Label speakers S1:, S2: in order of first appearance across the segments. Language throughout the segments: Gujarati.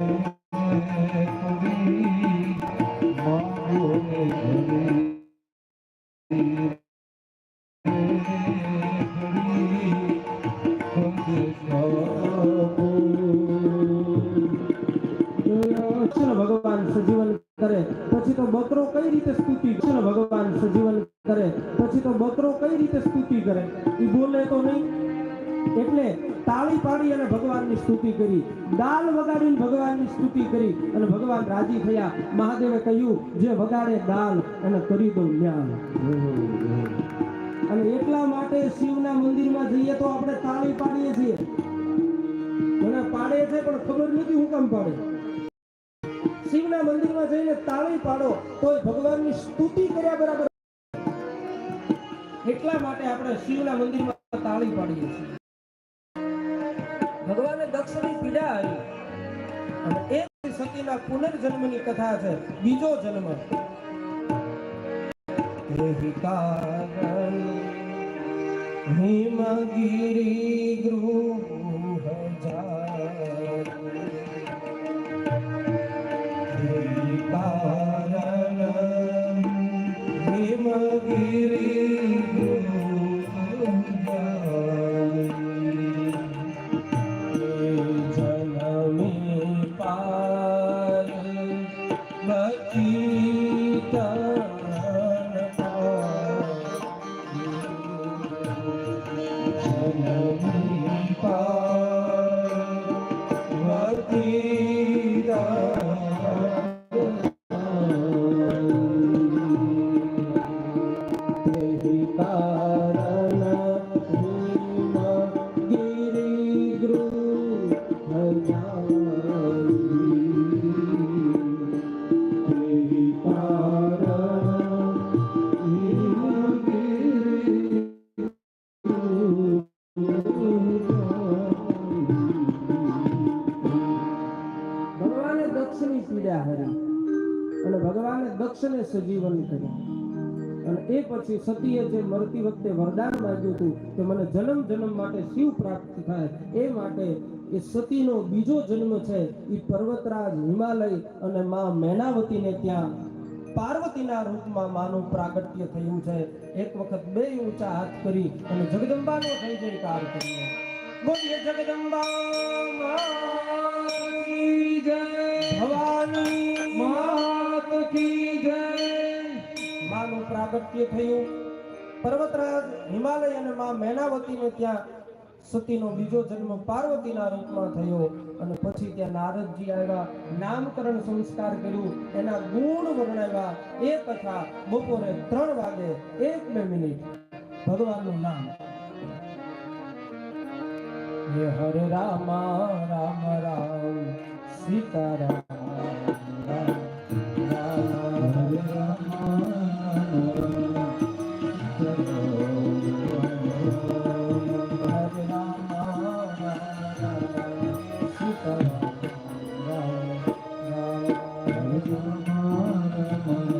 S1: ભગવાન સજીવન કરે. પછી તો બકરો કઈ રીતે સ્તુતિ ભગવાન સજીવન કરે. પછી તો બકરો કઈ રીતે સ્તુતિ કરે? એ બોલે તો નહીં. એટલે તાળી પાડી અને ભગવાનની સ્તુતિ કરી. દાલ વગાડીને ભગવાનની સ્તુતિ કરી અને ભગવાન રાજી થયા. મહાદેવે કહ્યું, જે વગાડે દાલ અને કરી દો અને એટલા માટે શિવના મંદિરમાં જઈએ તો આપણે તાળી પાડીએ છીએ. મને પાડે છે, પણ ખબર નથી હું કામ પાડે. શિવના મંદિરમાં જઈને તાળી પાડો તો ભગવાનની સ્તુતિ કર્યા બરાબર. એટલા માટે આપણે શિવના મંદિરમાં તાળી પાડીએ છીએ. પીડા આવી અને એ સતીના પુનર્જન્મની કથા છે બીજો જન્મ. હિમગીરી ગૃહ જા હિમગીરી જનમી દક્ષની પીડા હરી. અને ભગવાને દક્ષને સજીવન કર્યા. અને એ પછી સતીએ જે મરતી વખતે વરદાન માંગ્યું હતું કે મને જન્મ જન્મ માટે શિવ પ્રાપ્ત થાય, એ માટે એ સતીનો બીજો જન્મ છે એ પર્વતરાજ હિમાલય અને મા મેનાવતીને ત્યાં પાર્વતીના રૂપમાં માનું પ્રાગટ્ય થયું છે. એક વખત બે ઊંચા હાથ કરી અને જગદંબાનો જય જયકાર કર્યો. બોલીએ, જગદંબા જય. ભવાની માનું પ્રાગટ્ય થયું. પર્વતરાજ હિમાલય અને માં મેનાવતીને ત્યાં સતીનો બીજો જન્મ પાર્વતીના રૂપમાં થયો અને પછી ત્યાં નારદજી આવ્યા, નામકરણ સંસ્કાર કર્યું. એના ગુણ વર્ણવ્યા. એ કથા બપોરે ત્રણ વાગે એક બે મિનિટ ભગવાનનું નામ. હરે Rama, Ram Ram, Sitaram. Thank you.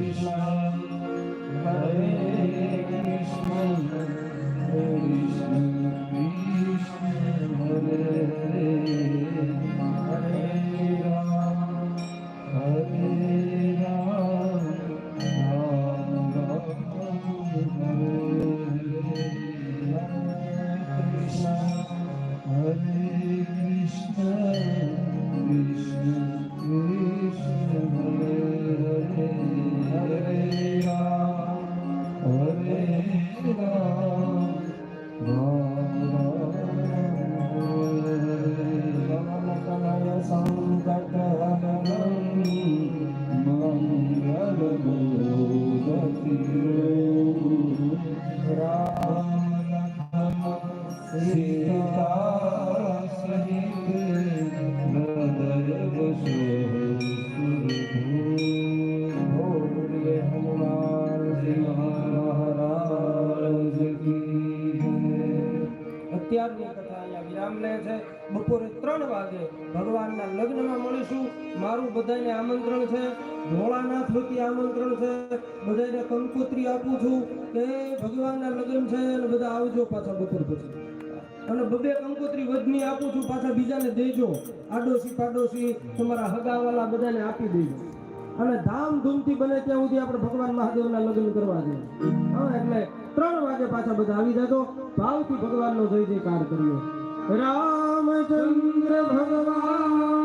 S1: Krishna. જય. અત્યારની કથા અહીંયા વિરામ લે છે. બપોરે ત્રણ વાગે ભગવાનના લગ્નમાં મળીશું. મારું બધાને આમંત્રણ છે. ભોળાનાથ વતી આમંત્રણ છે. બધાને કંકોત્રી આપું છું કે ભગવાનના લગ્ન છે અને બધા આવજો પાછા બપોર પછી. અને બબે કંકોત્રી વધની આપું છું. પાછા બીજાને દેજો. આડોશી પાડોશી તમારા હગાવાલા બધાને આપી દેજો. અને ધામધૂમથી બને ત્યાં સુધી આપણે ભગવાન મહાદેવના લગ્ન કરવા દે. હા, એટલે ત્રણ વાગે પાછા બધા આવી જજો. ભાવથી ભગવાનનો જય જયકાર કર્યો રામચંદ્ર ભગવાન.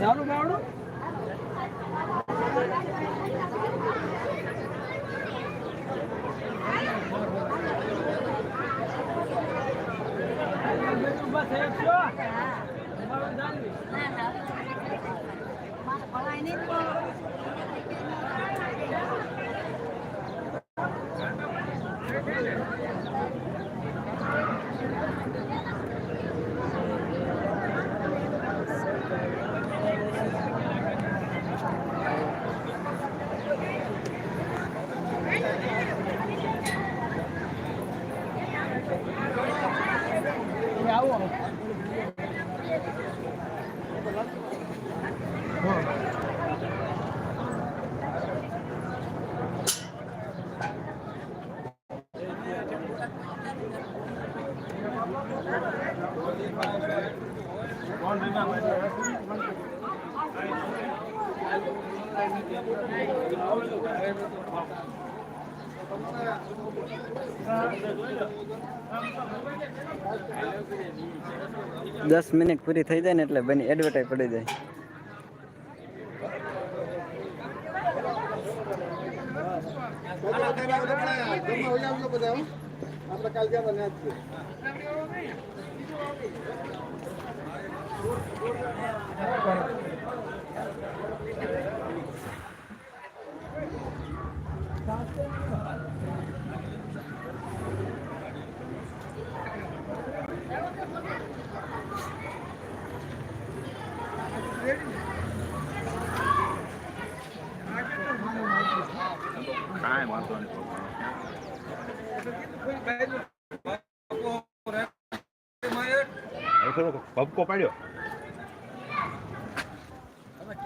S1: ચાલુ માવડું
S2: ના
S3: દસ મિનિટ પૂરી થઈ જાય ને એટલે બની એડવર્ટાઈઝ પડી જાય.
S4: કાંઈ વાંધો નહીં થોડોક ભપકો પાડ્યો.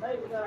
S2: 最後だ。